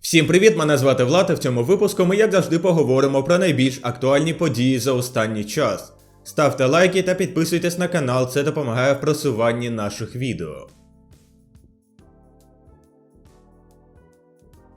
Всім привіт! Мене звати Влад, і в цьому випуску ми, як завжди, поговоримо про найбільш актуальні події за останній час. Ставте лайки та підписуйтесь на канал, це допомагає в просуванні наших відео.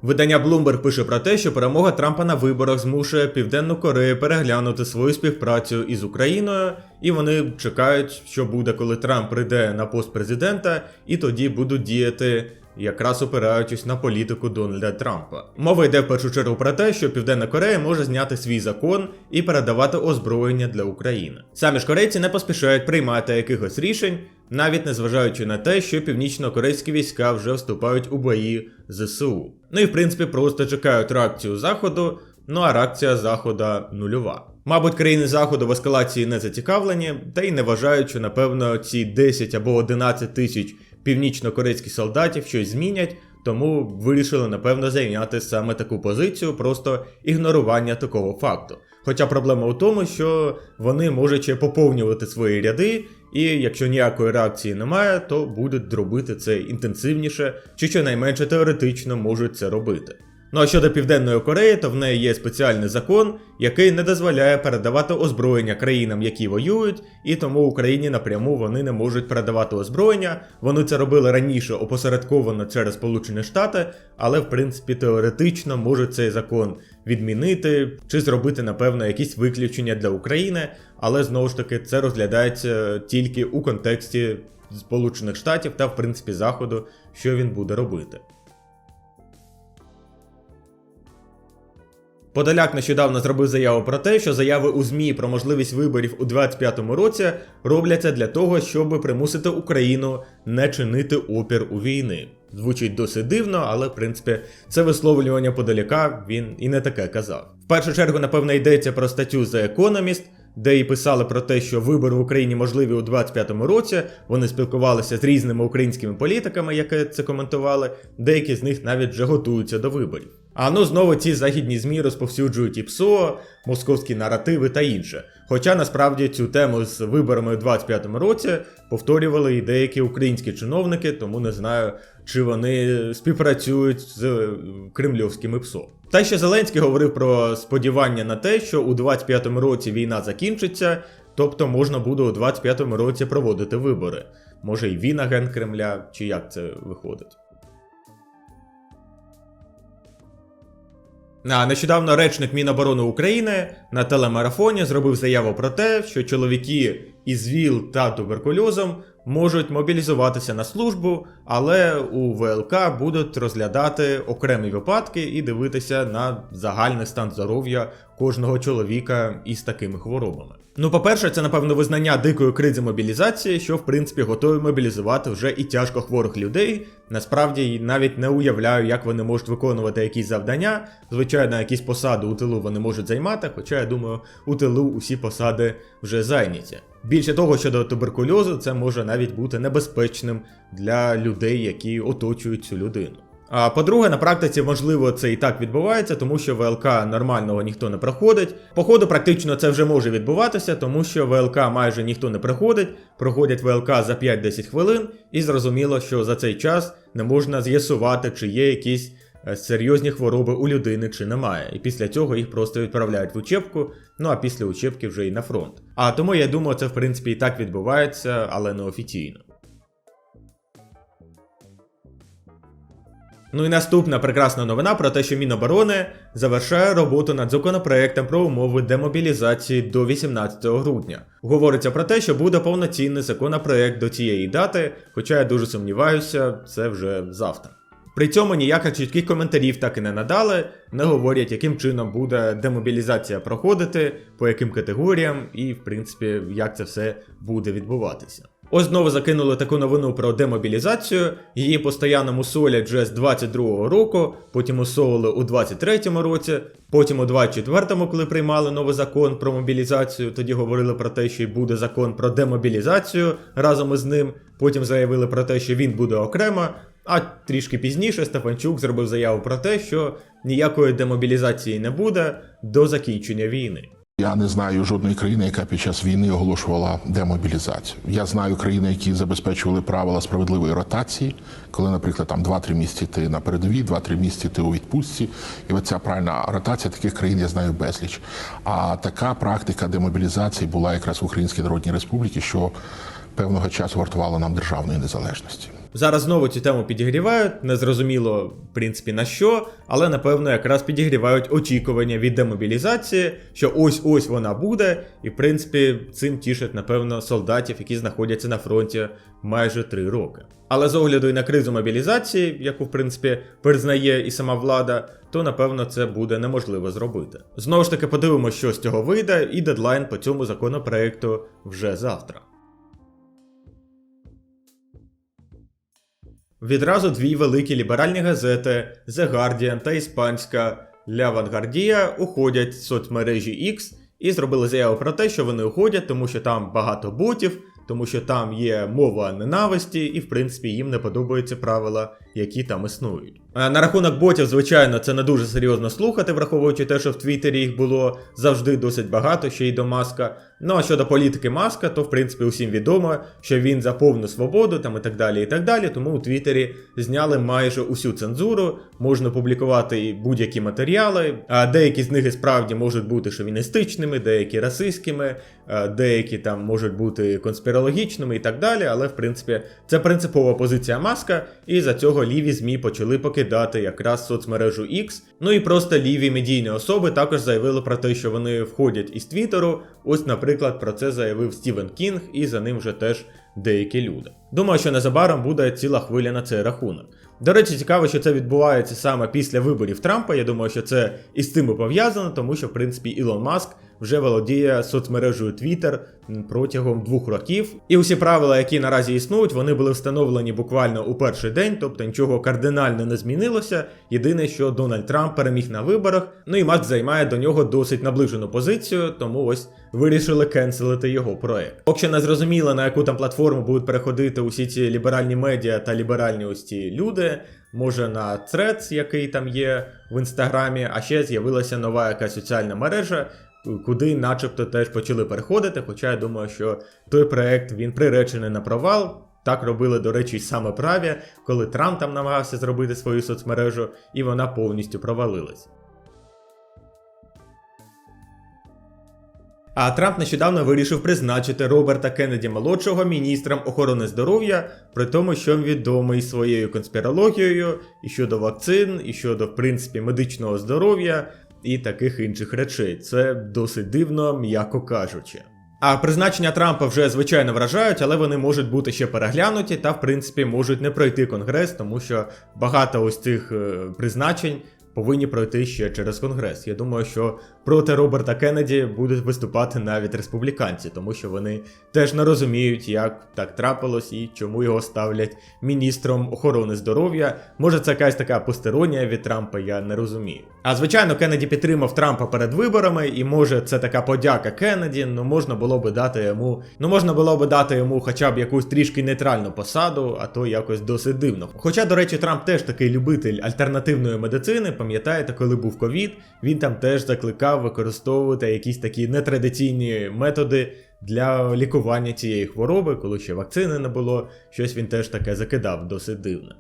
Видання Bloomberg пише про те, що перемога Трампа на виборах змушує Південну Корею переглянути свою співпрацю із Україною, і вони чекають, що буде, коли Трамп прийде на пост президента, і тоді будуть діяти. Якраз опираючись на політику Дональда Трампа. Мова йде в першу чергу про те, що Південна Корея може зняти свій закон і передавати озброєння для України. Самі ж корейці не поспішають приймати якихось рішень, навіть незважаючи на те, що північно-корейські війська вже вступають у бої ЗСУ. Ну і в принципі просто чекають реакцію Заходу, ну а реакція Захода нульова. Мабуть, країни Заходу в ескалації не зацікавлені, та й не вважають, що напевно ці 10 або 11 тисяч північно-корейських солдатів щось змінять, тому вирішили напевно зайняти саме таку позицію, просто ігнорування такого факту. Хоча проблема у тому, що вони можуть ще поповнювати свої ряди, і якщо ніякої реакції немає, то будуть робити це інтенсивніше, чи щонайменше теоретично можуть це робити. Ну а щодо Південної Кореї, то в неї є спеціальний закон, який не дозволяє передавати озброєння країнам, які воюють, і тому Україні напряму вони не можуть передавати озброєння. Вони це робили раніше опосередковано через Сполучені Штати, але в принципі теоретично можуть цей закон відмінити чи зробити, напевно, якісь виключення для України, але знову ж таки це розглядається тільки у контексті Сполучених Штатів та в принципі Заходу, що він буде робити. Подоляк нещодавно зробив заяву про те, що заяви у ЗМІ про можливість виборів у 2025 році робляться для того, щоб примусити Україну не чинити опір у війни. Звучить досить дивно, але в принципі це висловлювання Подоляка він і не таке казав. В першу чергу, напевно, йдеться про статтю The Economist, де і писали про те, що вибори в Україні можливі у 25-му році. Вони спілкувалися з різними українськими політиками, які це коментували. Деякі з них навіть вже готуються до виборів. А ну знову ці західні змі розповсюджують і ПСО, московські наративи та інше. Хоча насправді цю тему з виборами у 25-му році повторювали і деякі українські чиновники, тому не знаю, чи вони співпрацюють з е, кремльовськими ПСО. Та ще Зеленський говорив про сподівання на те, що у 25-му році війна закінчиться, тобто можна буде у 25-му році проводити вибори. Може і він агент Кремля, чи як це виходить. А нещодавно речник Міноборони України на телемарафоні зробив заяву про те, що чоловіки із ВІЛ та туберкульозом можуть мобілізуватися на службу, але у ВЛК будуть розглядати окремі випадки і дивитися на загальний стан здоров'я кожного чоловіка із такими хворобами. Ну, по-перше, це напевно визнання дикої кризи мобілізації, що в принципі готові мобілізувати вже і тяжко хворих людей. Насправді навіть не уявляю, як вони можуть виконувати якісь завдання. Звичайно, якісь посади у тилу вони можуть займати, хоча я думаю, у тилу усі посади вже зайняті. Більше того, щодо туберкульозу, це може навіть бути небезпечним для людей, які оточують цю людину. А по-друге, на практиці, можливо, це і так відбувається, тому що ВЛК нормального ніхто не проходить. Походу, практично це вже може відбуватися, тому що ВЛК майже ніхто не приходить, проходять ВЛК за 5-10 хвилин, і зрозуміло, що за цей час не можна з'ясувати, чи є якісь серйозні хвороби у людини, чи немає. І після цього їх просто відправляють в учебку, ну а після учебки вже і на фронт. А тому я думаю, це в принципі і так відбувається, але не офіційно. Ну і наступна прекрасна новина про те, що Міноборони завершає роботу над законопроектом про умови демобілізації до 18 грудня. Говориться про те, що буде повноцінний законопроект до цієї дати, хоча я дуже сумніваюся, це вже завтра. При цьому ніяких чітких коментарів так і не надали, не говорять, яким чином буде демобілізація проходити, по яким категоріям, і в принципі, як це все буде відбуватися. Ось знову закинули таку новину про демобілізацію. Її постійно мусолять вже з 22-го року, потім усовували у 23-му році, потім у 24-му, коли приймали новий закон про мобілізацію, тоді говорили про те, що буде закон про демобілізацію разом із ним. Потім заявили про те, що він буде окремо. А трішки пізніше Стефанчук зробив заяву про те, що ніякої демобілізації не буде до закінчення війни. Я не знаю жодної країни, яка під час війни оголошувала демобілізацію. Я знаю країни, які забезпечували правила справедливої ротації, коли, наприклад, там 2-3 місяці ти на передовій, 2-3 місяці ти у відпустці. І оця правильна ротація таких країн я знаю безліч. А така практика демобілізації була якраз в Українській Народній Республіці, що певного часу вартувала нам державної незалежності. Зараз знову цю тему підігрівають, незрозуміло, в принципі, на що, але напевно якраз підігрівають очікування від демобілізації, що ось-ось вона буде, і в принципі цим тішать, напевно, солдатів, які знаходяться на фронті майже три роки. Але з огляду і на кризу мобілізації, яку в принципі признає і сама влада, то напевно це буде неможливо зробити. Знову ж таки, подивимося, що з цього вийде, і дедлайн по цьому законопроекту вже завтра. Відразу дві великі ліберальні газети The Guardian та іспанська. La Vanguardia уходять з соцмережі X і зробили заяву про те, що вони уходять, тому що там багато ботів, тому що там є мова ненависті, і в принципі їм не подобаються правила, які там існують. На рахунок ботів, звичайно, це не дуже серйозно слухати, враховуючи те, що в Твіттері їх було завжди досить багато, ще й до Маска. Ну а щодо політики Маска, то в принципі усім відомо, що він за повну свободу там і так далі, і так далі. Тому у Твіттері зняли майже усю цензуру, можна публікувати і будь-які матеріали. А деякі з них і справді можуть бути шовіністичними, деякі расистськими, деякі там можуть бути конспірологічними і так далі. Але в принципі це принципова позиція Маска, і за цього ліві ЗМІ почали покидати якраз соцмережу X. Ну і просто ліві медійні особи також заявили про те, що вони входять із Твіттеру. Ось, наприклад, про це заявив Стівен Кінг, і за ним вже теж деякі люди. Думаю, що незабаром буде ціла хвиля на цей рахунок. До речі, цікаво, що це відбувається саме після виборів Трампа. Я думаю, що це із цим пов'язано, тому що, в принципі, Ілон Маск вже володіє соцмережею Twitter протягом двох років. І усі правила, які наразі існують, вони були встановлені буквально у перший день, тобто нічого кардинально не змінилося. Єдине, що Дональд Трамп переміг на виборах, ну і Маск займає до нього досить наближену позицію, тому ось вирішили кенселити його проект. Поки не зрозуміло, на яку там платформу будуть переходити усі ці ліберальні медіа та ліберальні ось ці люди. Може на Threads, який там є в інстаграмі, а ще з'явилася нова якась соціальна мережа, куди начебто теж почали переходити. Хоча я думаю, що той проект він приречений на провал. Так робили, до речі, саме праві, коли Трамп там намагався зробити свою соцмережу, і вона повністю провалилась. А Трамп нещодавно вирішив призначити Роберта Кеннеді молодшого міністром охорони здоров'я, при тому, що він відомий своєю конспірологією і щодо вакцин, і щодо, в принципі, медичного здоров'я і таких інших речей. Це досить дивно, м'яко кажучи. А призначення Трампа вже звичайно вражають, але вони можуть бути ще переглянуті та, в принципі, можуть не пройти конгрес, тому що багато ось цих е, призначень повинні пройти ще через конгрес. Я думаю, що проти Роберта Кеннеді будуть виступати навіть республіканці, тому що вони теж не розуміють, як так трапилось і чому його ставлять міністром охорони здоров'я. Може, це якась така постеронія від Трампа, я не розумію. А звичайно, Кеннеді підтримав Трампа перед виборами, і може це така подяка Кеннеді, ну можна було би дати йому, ну можна було би дати йому хоча б якусь трішки нейтральну посаду, а то якось досить дивно. Хоча, до речі, Трамп теж такий любитель альтернативної медицини. Пам'ятаєте, коли був ковід, він там теж закликав використовувати якісь такі нетрадиційні методи для лікування цієї хвороби, коли ще вакцини не було. Щось він теж таке закидав досить дивне.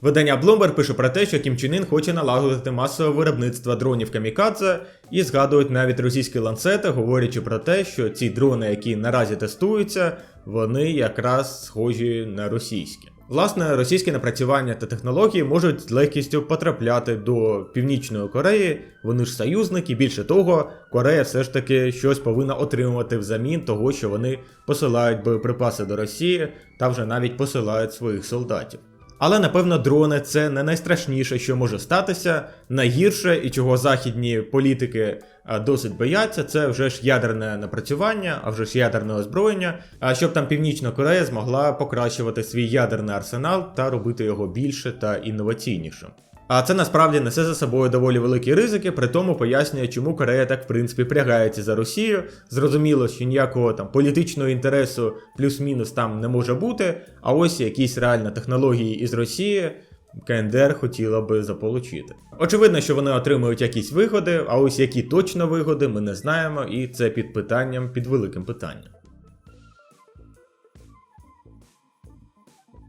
Видання Bloomberg пише про те, що Кім Чен Ін хоче налагодити масове виробництво дронів камікадзе і згадують навіть російські ланцети, говорячи про те, що ці дрони, які наразі тестуються, вони якраз схожі на російські. Власне, російські напрацювання та технології можуть з легкістю потрапляти до Північної Кореї, вони ж союзники. Більше того, Корея все ж таки щось повинна отримувати взамін того, що вони посилають боєприпаси до Росії та вже навіть посилають своїх солдатів. Але напевно дрони це не найстрашніше, що може статися. Найгірше і чого західні політики досить бояться, це вже ж ядерне напрацювання, а вже ж ядерне озброєння. А щоб там Північна Корея змогла покращувати свій ядерний арсенал та робити його більше та інноваційнішим. А це насправді несе за собою доволі великі ризики, при тому пояснює, чому Корея так в принципі прягається за Росію. Зрозуміло, що ніякого там політичного інтересу плюс-мінус там не може бути. А ось якісь реально технології із Росії КНДР хотіла би заполучити. Очевидно, що вони отримують якісь вигоди, а ось які точно вигоди, ми не знаємо, і це під питанням, під великим питанням.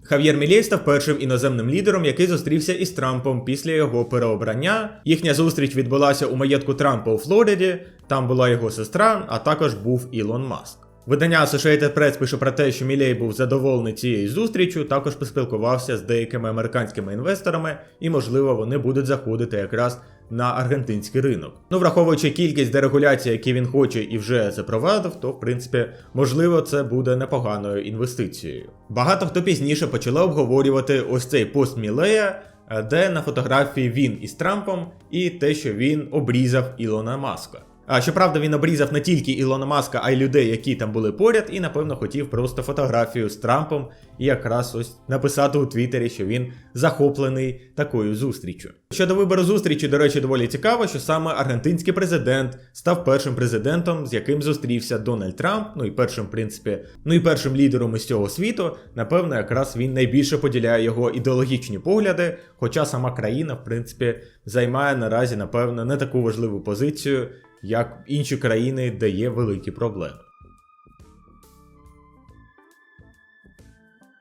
Хав'єр Мілей став першим іноземним лідером, який зустрівся із Трампом після його переобрання. Їхня зустріч відбулася у маєтку Трампа у Флориді. Там була його сестра, а також був Ілон Маск. Видання Associated Press пише про те, що Мілей був задоволений цією зустрічю, також поспілкувався з деякими американськими інвесторами, і, можливо, вони будуть заходити якраз на аргентинський ринок. Ну, враховуючи кількість дерегуляцій, які він хоче і вже запровадив, то в принципі можливо це буде непоганою інвестицією. Багато хто пізніше почали обговорювати ось цей пост Мілея, е, де на фотографії він із Трампом, і те, що він обрізав Ілона Маска. А щоправда, він обрізав не тільки Ілона Маска, а й людей, які там були поряд, і напевно хотів просто фотографію з Трампом і якраз ось написати у Твіттері, що він захоплений такою зустрічю. Щодо вибору зустрічі, до речі, доволі цікаво, що саме аргентинський президент став першим президентом, з яким зустрівся Дональд Трамп. Ну і першим, в принципі, ну і першим лідером із цього світу. Напевно, якраз він найбільше поділяє його ідеологічні погляди, хоча сама країна, в принципі, займає наразі, напевно, не таку важливу позицію, як інші країни, де є великі проблеми.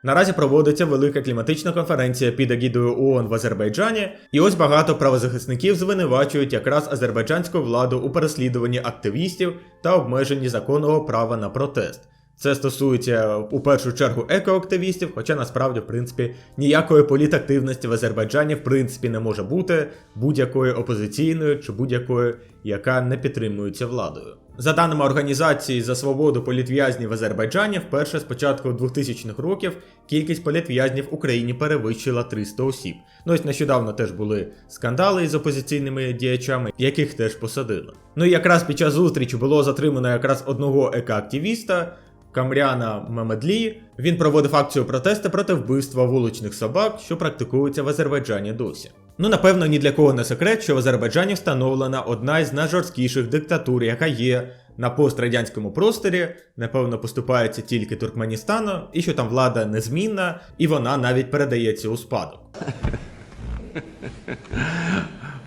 Наразі проводиться велика кліматична конференція під агідою ООН в Азербайджані, і ось багато правозахисників звинувачують якраз азербайджанську владу у переслідуванні активістів та обмеженні законного права на протест. Це стосується у першу чергу екоактивістів, хоча насправді, в принципі, ніякої політактивності в Азербайджані в принципі не може бути будь-якої опозиційної чи будь-якої, яка не підтримується владою. За даними організації за свободу політв'язнів в Азербайджані, вперше з початку 2000-х років кількість політв'язнів в Україні перевищила 300 осіб. Ну ось нещодавно теж були скандали із опозиційними діячами, яких теж посадили. Ну і якраз під час зустрічі було затримано якраз одного ека-активіста, Камряна Мемедлі. Він проводив акцію протесту проти вбивства вуличних собак, що практикується в Азербайджані досі. Ну, напевно, ні для кого не секрет, що в Азербайджані встановлена одна із найжорсткіших диктатур, яка є на пострадянському просторі, напевно, поступається тільки Туркменістану, і що там влада незмінна, і вона навіть передається у спадок.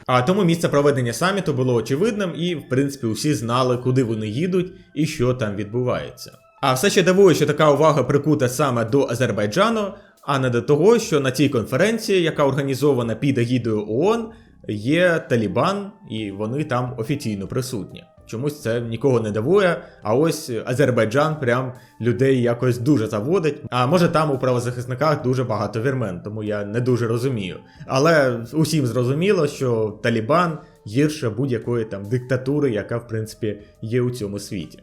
А тому місце проведення саміту було очевидним, і, в принципі, усі знали, куди вони їдуть і що там відбувається. А все ще дивує, що така увага прикута саме до Азербайджану, а не до того, що на цій конференції, яка організована під егідою ООН, є Талібан, і вони там офіційно присутні. Чомусь це нікого не дивує, а ось Азербайджан прям людей якось дуже заводить. А може там у правозахисниках дуже багато вірмен, тому я не дуже розумію. Але усім зрозуміло, що Талібан гірше будь-якої там диктатури, яка в принципі є у цьому світі.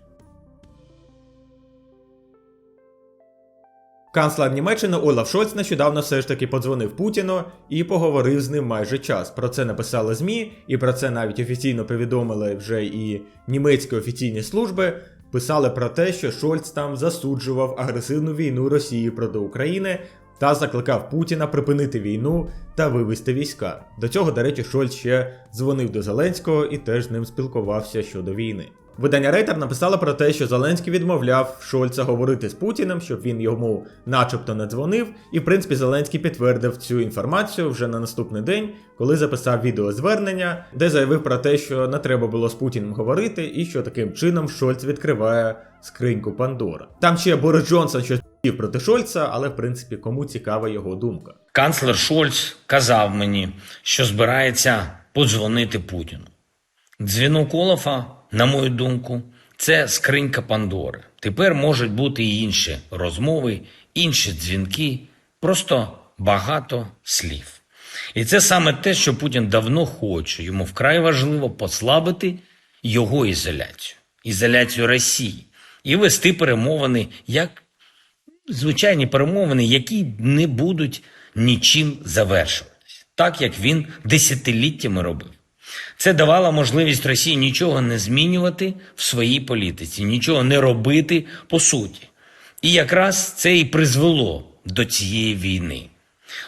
Канцлер Німеччини Олаф Шольц нещодавно все ж таки подзвонив Путіну і поговорив з ним майже час. Про це написали ЗМІ, і про це навіть офіційно повідомили вже і німецькі офіційні служби. Писали про те, що Шольц там засуджував агресивну війну Росії проти України та закликав Путіна припинити війну та вивести війська. До цього, до речі, Шольц ще дзвонив до Зеленського і теж з ним спілкувався щодо війни. Видання Рейтер написало про те, що Зеленський відмовляв Шольца говорити з Путіним, щоб він йому начебто не дзвонив. І в принципі Зеленський підтвердив цю інформацію вже на наступний день, коли записав відеозвернення, де заявив про те, що не треба було з Путіним говорити, і що таким чином Шольц відкриває скриньку Пандора. Там ще Борис Джонсон щось проти Шольца, але в принципі кому цікава його думка. Канцлер Шольц казав мені, що збирається подзвонити Путіну. Дзвінок Олафа, на мою думку, це скринька Пандори. Тепер можуть бути і інші розмови, інші дзвінки, просто багато слів. І це саме те, що Путін давно хоче. Йому вкрай важливо послабити його ізоляцію, ізоляцію Росії і вести перемовини як звичайні перемовини, які не будуть нічим завершуватись, так як він десятиліттями робив. Це давало можливість Росії нічого не змінювати в своїй політиці, нічого не робити по суті. І якраз це і призвело до цієї війни.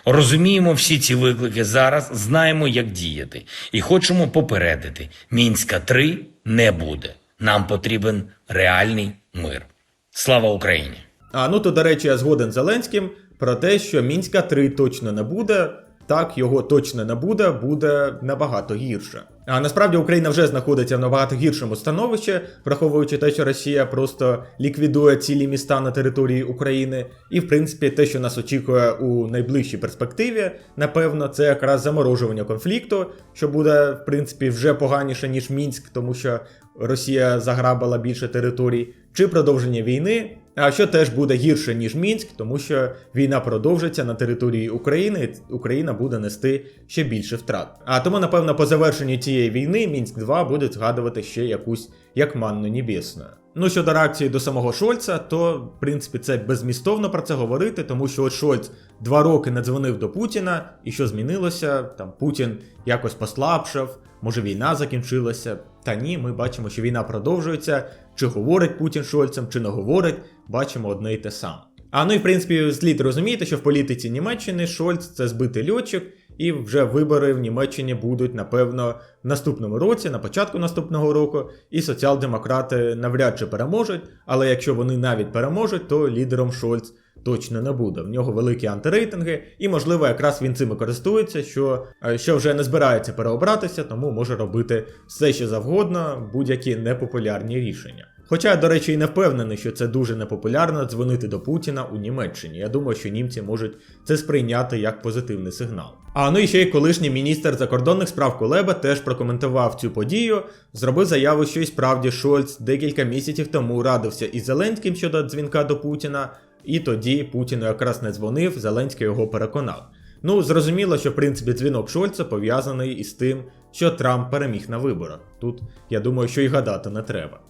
Розуміємо всі ці виклики зараз, знаємо, як діяти, і хочемо попередити: Мінська 3 не буде. Нам потрібен реальний мир. Слава Україні! А ну то, до речі, я згоден Зеленським про те, що Мінська 3 точно не буде. Так, його точно не буде, буде набагато гірше. А насправді Україна вже знаходиться в набагато гіршому становищі, враховуючи те, що Росія просто ліквідує цілі міста на території України. І в принципі, те, що нас очікує у найближчій перспективі, напевно, це якраз заморожування конфлікту, що буде в принципі вже поганіше ніж Мінськ, тому що Росія заграбила більше територій, чи продовження війни. А що теж буде гірше ніж Мінськ, тому що війна продовжиться на території України, і Україна буде нести ще більше втрат. А тому, напевно, по завершенні цієї війни Мінськ 2 буде згадувати ще якусь як манну небесну. Ну щодо реакції до самого Шольца, то в принципі це безмістовно про це говорити, тому що от Шольц два роки не дзвонив до Путіна, і що змінилося? Там Путін якось послабшав, може війна закінчилася. Та ні, ми бачимо, що війна продовжується. Чи говорить Путін Шольцем, чи не говорить, бачимо одне й те саме. А ну і в принципі слід розуміти, що в політиці Німеччини Шольц це збитий льотчик, і вже вибори в Німеччині будуть, напевно, в наступному році, на початку наступного року, і соціал-демократи навряд чи переможуть, але якщо вони навіть переможуть, то лідером Шольц точно не буде. В нього великі антирейтинги, і, можливо, якраз він цими користується, що, е, що вже не збирається переобратися, тому може робити все, що завгодно, будь-які непопулярні рішення. Хоча, до речі, і не впевнений, що це дуже непопулярно дзвонити до Путіна у Німеччині. Я думаю, що німці можуть це сприйняти як позитивний сигнал. А ну і ще й колишній міністр закордонних справ Кулеба теж прокоментував цю подію, зробив заяву, що і справді Шольц декілька місяців тому радився із Зеленським щодо дзвінка до Путіна, і тоді Путіну якраз не дзвонив, Зеленський його переконав. Ну, зрозуміло, що в принципі дзвінок Шольца пов'язаний із тим, що Трамп переміг на виборах. Тут я думаю, що й гадати не треба.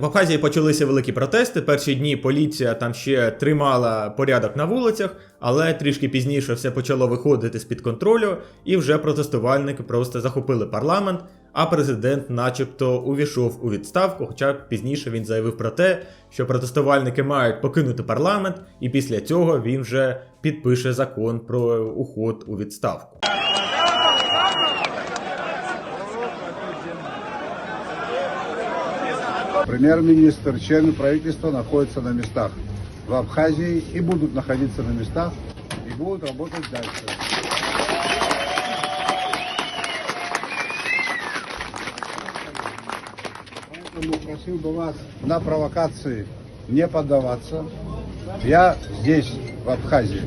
В Абхазії почалися великі протести. Перші дні поліція там ще тримала порядок на вулицях, але трішки пізніше все почало виходити з-під контролю, і вже протестувальники просто захопили парламент. А президент, начебто, увійшов у відставку. Хоча пізніше він заявив про те, що протестувальники мають покинути парламент, і після цього він вже підпише закон про уход у відставку. Премьер-министр, члены правительства находятся на местах в Абхазии и будут находиться на местах и будут работать дальше. Поэтому просил бы вас на провокации не поддаваться. Я здесь, в Абхазии,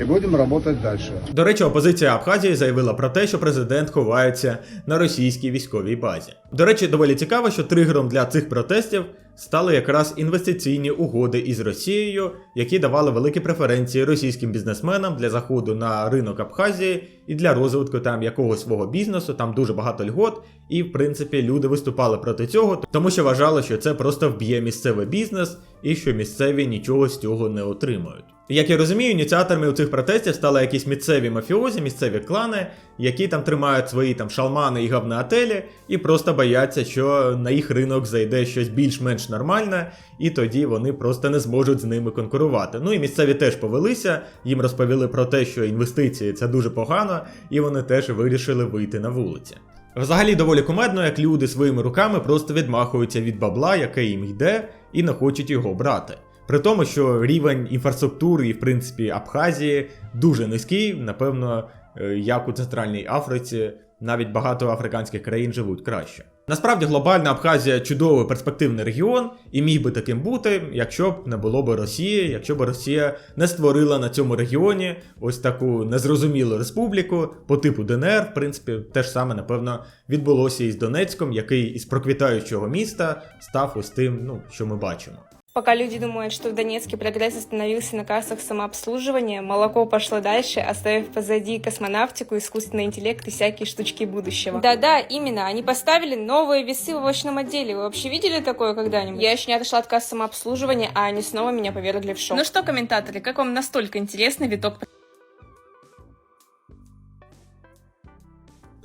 и будем работать дальше. До речі, опозиція Абхазії заявила про те, що президент ховається на російській військовій базі. До речі, доволі цікаво, що тригером для цих протестів стали якраз інвестиційні угоди із Росією, які давали великі преференції російським бізнесменам для заходу на ринок Абхазії і для розвитку там якогось свого бізнесу. Там дуже багато льгот, і в принципі люди виступали проти цього, тому що вважали, що це просто вб'є місцевий бізнес і що місцеві нічого з цього не отримають. Як я розумію, ініціаторами у цих протестів стали якісь місцеві мафіозі, місцеві клани, які там тримають свої там шалмани і гавноотелі, і просто бояться, що на їх ринок зайде щось більш-менш нормальне, і тоді вони просто не зможуть з ними конкурувати. Ну і місцеві теж повелися, їм розповіли про те, що інвестиції це дуже погано, і вони теж вирішили вийти на вулиці. Взагалі доволі кумедно, як люди своїми руками просто відмахуються від бабла, яке їм йде, і не хочуть його брати. При тому, що рівень інфраструктури в принципі, Абхазії дуже низький, напевно, е, як у Центральній Африці, навіть багато африканських країн живуть краще. Насправді глобальна Абхазія чудовий перспективний регіон і міг би таким бути, якщо б не було б Росії, якщо б Росія не створила на цьому регіоні ось таку незрозумілу республіку по типу ДНР. В принципі, те ж саме, напевно, відбулося і з Донецьком, який із проквітаючого міста став ось тим, ну, що ми бачимо. Пока люди думают, что в Донецке прогресс остановился на кассах самообслуживания, молоко пошло дальше, оставив позади космонавтику, искусственный интеллект и всякие штучки будущего. Да-да, именно, они поставили новые весы в овощном отделе. Вы вообще видели такое когда-нибудь? Я еще не отошла от кассы самообслуживания, а они снова меня повергли в шок. Ну что, комментаторы, как вам настолько интересный виток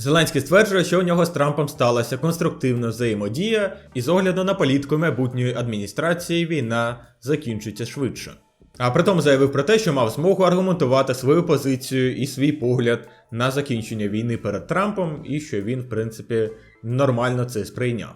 Зеленський стверджує, що у нього з Трампом сталася конструктивна взаємодія, і з огляду на політику майбутньої адміністрації війна закінчиться швидше. А при тому заявив про те, що мав змогу аргументувати свою позицію і свій погляд на закінчення війни перед Трампом, і що він, в принципі, нормально це сприйняв.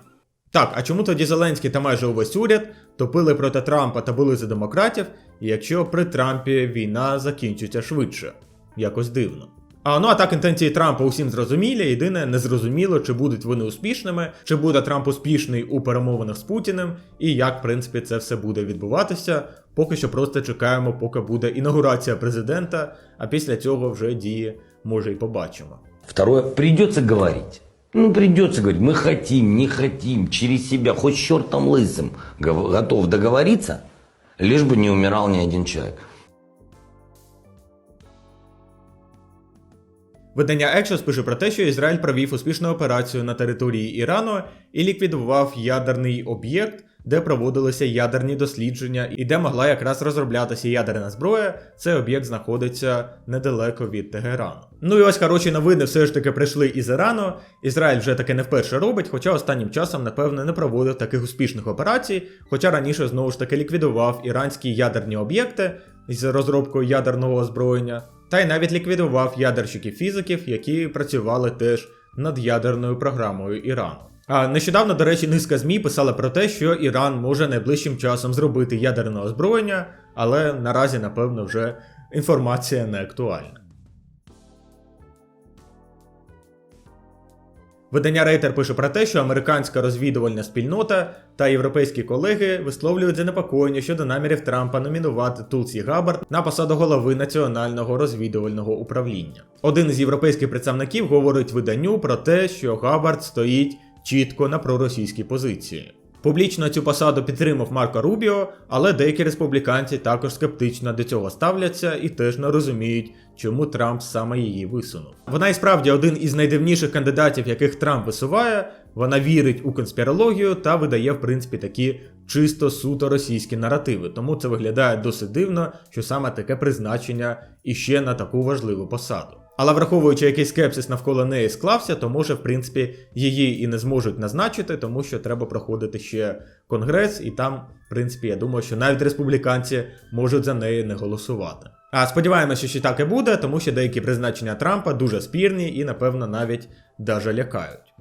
Так, а чому тоді Зеленський та майже увесь уряд топили проти Трампа та були за демократів, якщо при Трампі війна закінчиться швидше. Якось дивно. А ну а так інтенції Трампа усім зрозумілі. Єдине незрозуміло, чи будуть вони успішними, чи буде Трамп успішний у перемовинах з Путіним, і як, в принципі, це все буде відбуватися. Поки що просто чекаємо, поки буде інаугурація президента, а після цього вже дії може і побачимо. Второе, придется говорить. Ну, придется говорить, мы хотим, не хотим, через себя, хоть с чертом лысым, гов- готов договориться, лишь бы не умирал ни один человек. Видання Axios пише про те, що Ізраїль провів успішну операцію на території Ірану і ліквідував ядерний об'єкт, де проводилися ядерні дослідження і де могла якраз розроблятися ядерна зброя. Цей об'єкт знаходиться недалеко від Тегерану. Ну і ось хороші новини все ж таки прийшли із Ірану. Ізраїль вже таке не вперше робить, хоча останнім часом, напевно, не проводив таких успішних операцій, хоча раніше знову ж таки ліквідував іранські ядерні об'єкти з розробкою ядерного озброєння та й навіть ліквідував ядерщиків-фізиків, які працювали теж над ядерною програмою Ірану. А нещодавно, до речі, низка ЗМІ писала про те, що Іран може найближчим часом зробити ядерне озброєння, але наразі, напевно, вже інформація не актуальна. Видання Рейтер пише про те, що американська розвідувальна спільнота та європейські колеги висловлюють занепокоєння щодо намірів Трампа номінувати Тулсі Габбард на посаду голови національного розвідувального управління. Один із європейських представників говорить виданню про те, що Габбард стоїть чітко на проросійській позиції. Публічно цю посаду підтримав Марко Рубіо, але деякі республіканці також скептично до цього ставляться і теж не розуміють, чому Трамп саме її висунув. Вона і справді один із найдивніших кандидатів, яких Трамп висуває. Вона вірить у конспірологію та видає, в принципі, такі чисто суто російські наративи. Тому це виглядає досить дивно, що саме таке призначення іще на таку важливу посаду. Але враховуючи якийсь скепсис навколо неї склався, то може, в принципі, її і не зможуть назначити, тому що треба проходити ще конгрес, і там, в принципі, я думаю, що навіть республіканці можуть за неї не голосувати. А сподіваємося, що так і буде, тому що деякі призначення Трампа дуже спірні і, напевно, навіть даже лякають.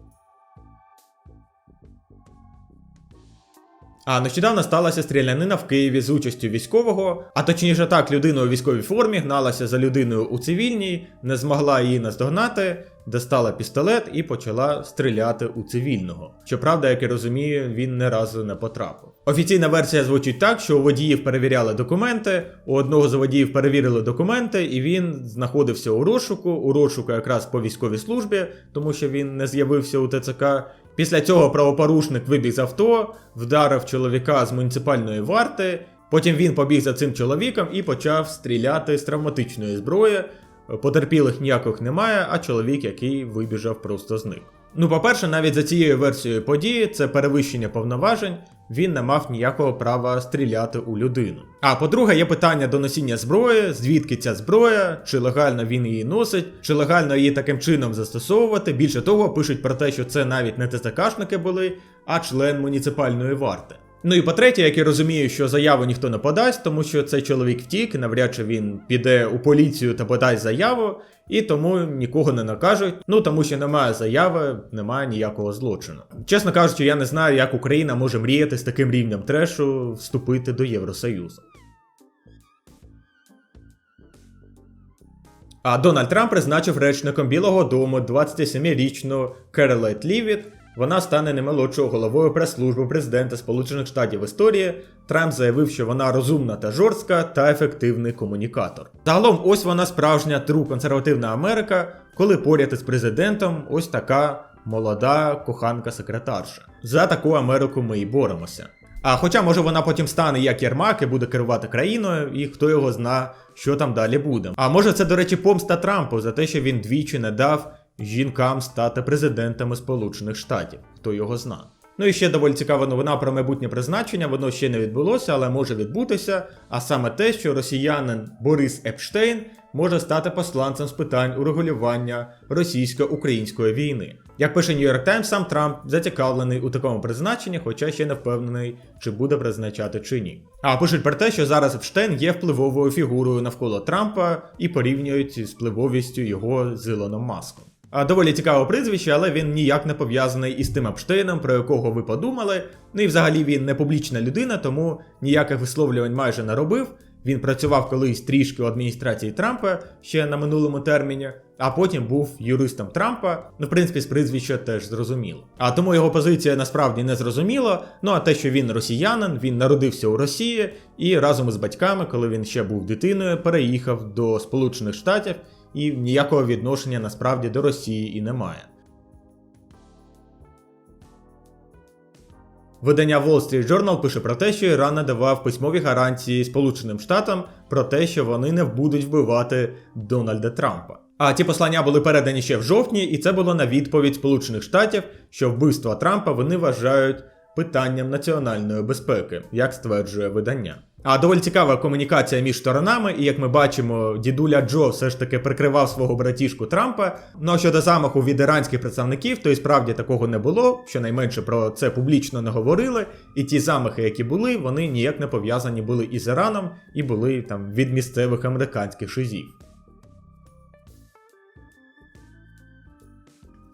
А нещодавно сталася стрілянина в Києві з участю військового, а точніше так, людина у військовій формі гналася за людиною у цивільній, не змогла її наздогнати, достала пістолет і почала стріляти у цивільного. Щоправда, як я розумію, він не разу не потрапив. Офіційна версія звучить так, що у водіїв перевіряли документи, у одного з водіїв перевірили документи, і він знаходився у розшуку, у розшуку якраз по військовій службі, тому що він не з'явився у ТЦК. Після цього правопорушник вибіг з авто, вдарив чоловіка з муніципальної варти. Потім він побіг за цим чоловіком і почав стріляти з травматичної зброї. Потерпілих ніяких немає, а чоловік, який вибіжав, просто зник. Ну, по-перше, навіть за цією версією події це перевищення повноважень, він не мав ніякого права стріляти у людину. А по-друге, є питання до носіння зброї, звідки ця зброя, чи легально він її носить, чи легально її таким чином застосовувати. Більше того, пишуть про те, що це навіть не ТЦКшники були, а член муніципальної варти. Ну і по-третє, як я розумію, що заяву ніхто не подасть, тому що цей чоловік втік, навряд чи він піде у поліцію та подасть заяву, і тому нікого не накажуть. Ну тому що немає заяви, немає ніякого злочину. Чесно кажучи, я не знаю, як Україна може мріяти з таким рівнем трешу вступити до Євросоюзу. А Дональд Трамп призначив речником Білого Дому 27-річну Керолет Лівіт. Вона стане немолодшою головою прес-служби президента Сполучених Штатів історії. Трамп заявив, що вона розумна та жорстка та ефективний комунікатор. Загалом, ось вона справжня тру консервативна Америка, коли поряд із президентом ось така молода коханка-секретарша. За таку Америку ми і боремося. А хоча, може, вона потім стане як Єрмак і буде керувати країною, і хто його зна, що там далі буде. А може, це, до речі, помста Трампу за те, що він двічі не дав жінкам стати президентами Сполучених Штатів. Хто його зна. Ну і ще доволі цікава новина про майбутнє призначення, воно ще не відбулося, але може відбутися. А саме те, що росіянин Борис Епштейн може стати посланцем з питань урегулювання російсько-української війни. Як пише New York Times, сам Трамп зацікавлений у такому призначенні, хоча ще не впевнений, чи буде призначати чи ні. А пишуть про те, що зараз Епштейн є впливовою фігурою навколо Трампа і порівнюють з впливовістю його з Ілоном Маском. Доволі цікаве прізвище, але він ніяк не пов'язаний із тим Епштейном, про якого ви подумали. Ну і взагалі він не публічна людина, тому ніяких висловлювань майже не робив. Він працював колись трішки у адміністрації Трампа ще на минулому терміні, а потім був юристом Трампа. Ну, в принципі, з прізвища теж зрозуміло. А тому його позиція насправді не зрозуміла. Ну а те, що він росіянин, він народився у Росії і разом із батьками, коли він ще був дитиною, переїхав до Сполучених Штатів і ніякого відношення насправді до Росії і немає. Видання Wall Street Journal пише про те, що Іран надавав письмові гарантії Сполученим Штатам про те, що вони не будуть вбивати Дональда Трампа. А ті послання були передані ще в жовтні, і це було на відповідь Сполучених Штатів, що вбивство Трампа вони вважають питанням національної безпеки, як стверджує видання. А доволі цікава комунікація між сторонами, і як ми бачимо, дідуля Джо все ж таки прикривав свого братішку Трампа. Ну а щодо замаху від іранських представників, то і справді такого не було. Щонайменше про це публічно не говорили. І ті замахи, які були, вони ніяк не пов'язані були із Іраном і були там від місцевих американських шизів.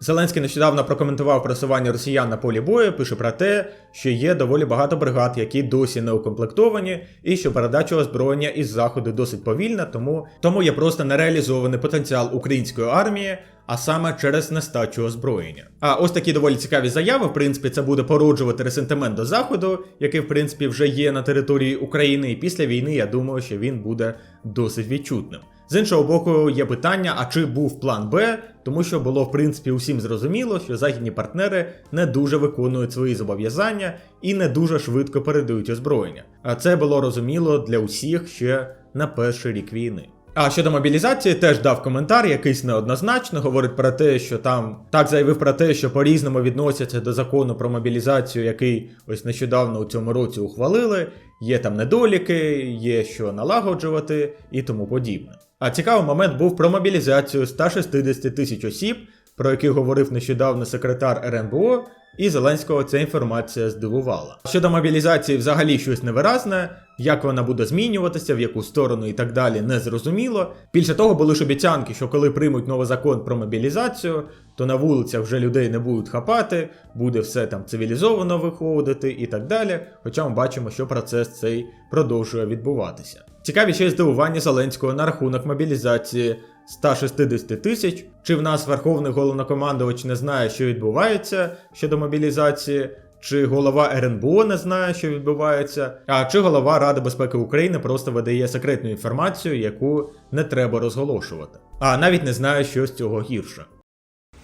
Зеленський нещодавно прокоментував просування росіян на полі бою, пише про те, що є доволі багато бригад, які досі не укомплектовані, і що передача озброєння із заходу досить повільна, тому, тому є просто нереалізований потенціал української армії, а саме через нестачу озброєння. А ось такі доволі цікаві заяви. В принципі, це буде породжувати ресентимент до заходу, який в принципі вже є на території України. І після війни я думаю, що він буде досить відчутним. З іншого боку, є питання: а чи був план Б, тому що було в принципі усім зрозуміло, що західні партнери не дуже виконують свої зобов'язання і не дуже швидко передають озброєння. А це було розуміло для усіх ще на перший рік війни. А щодо мобілізації, теж дав коментар, якийсь неоднозначно, говорить про те, що там так заявив про те, що по-різному відносяться до закону про мобілізацію, який ось нещодавно у цьому році ухвалили. Є там недоліки, є що налагоджувати і тому подібне. А цікавий момент був про мобілізацію 160 тисяч осіб, про яких говорив нещодавно секретар РНБО, і Зеленського ця інформація здивувала. Щодо мобілізації, взагалі щось невиразне, як вона буде змінюватися, в яку сторону і так далі, не зрозуміло. Більше того, були ж обіцянки, що коли приймуть новий закон про мобілізацію, то на вулицях вже людей не будуть хапати, буде все там цивілізовано виходити і так далі. Хоча ми бачимо, що процес цей продовжує відбуватися. Цікаві ще й здивування Зеленського на рахунок мобілізації 160 тисяч. Чи в нас верховний головнокомандувач не знає, що відбувається щодо мобілізації? Чи голова РНБО не знає, що відбувається, а чи голова Ради безпеки України просто видає секретну інформацію, яку не треба розголошувати, а навіть не знає, що з цього гірше.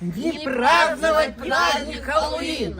Не праздновать праздник Хэллоуин!